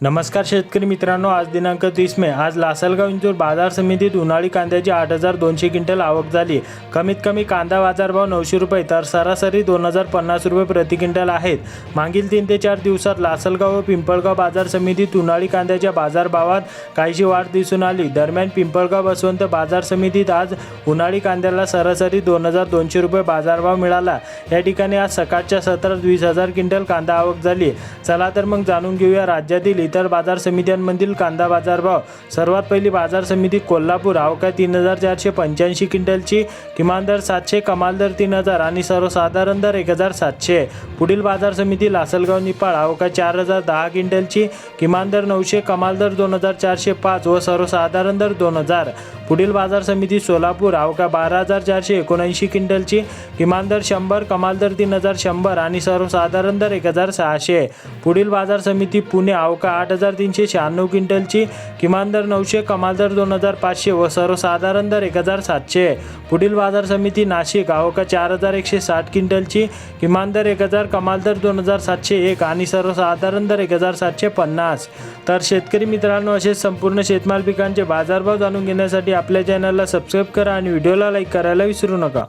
नमस्कार शेतकरी मित्रांनो आज दिनांक तीस मे. आज लासलगाव इंजूर बाजार समितीत उन्हाळी कांद्याची आठ हजार दोनशे क्विंटल आवक झाली. कमीत कमी कांदा बाजारभाव नऊशे रुपये तर सरासरी दोन हजार पन्नास रुपये प्रति क्विंटल आहेत. मागील तीन ते चार दिवसात लासलगाव व पिंपळगाव बाजार समितीत उन्हाळी कांद्याच्या बाजारभावात काहीशी वाढ दिसून आली. दरम्यान पिंपळगाव बसवंत बाजार समितीत आज उन्हाळी कांद्याला सरासरी दोन हजार दोनशे रुपये बाजारभाव मिळाला. या ठिकाणी आज सकाळच्या सत्रात वीस हजार क्विंटल कांदा आवक झाली. चला तर मग जाणून घेऊया राज्यातील इतर बाजार समित्यांमधील कांदा बाजारभाव. सर्वात पहिली बाजार समिती कोल्हापूर. अवका तीन हजार चारशे पंच्याऐंशी क्विंटलची. किमान दर सातशे कमाल दर तीन हजार आणि सर्वसाधारण दर एक हजार सातशे. पुढील बाजार समिती लासलगाव निपाळ. अवका चार हजार दहा क्विंटलची. किमान दर नऊशे कमाल दर दोन हजार चारशे पाच व सर्वसाधारण दर दोन हजार. पुढील बाजार समिती सोलापूर. अवका बारा हजार चारशे एकोणऐंशी क्विंटलची. किमान दर शंभर कमाल दर तीन हजार शंभर आणि सर्वसाधारण दर एक हजार सहाशे. पुढील बाजार समिती पुणे. अवका आठ हजार तीनशे शहाण्णव क्विंटलची किमान दर नऊशे कमाल दर दोन हजार पाचशे व सर्वसाधारण दर एक हजार सातशे. पुढील बाजार समिती नाशिक अवका चार हजार एकशे साठ क्विंटलची किमान दर एक हजार कमाल दर दोन हजार सातशे एक आणि सर्वसाधारण दर एक हजार सातशे पन्नास. तर शेतकरी मित्रांनो असे संपूर्ण शेतमाल पिकांचे बाजारभाव जाणून घेण्यासाठी आपल्या चॅनलला सबस्क्राईब करा आणि व्हिडिओला लाईक करायला विसरू नका.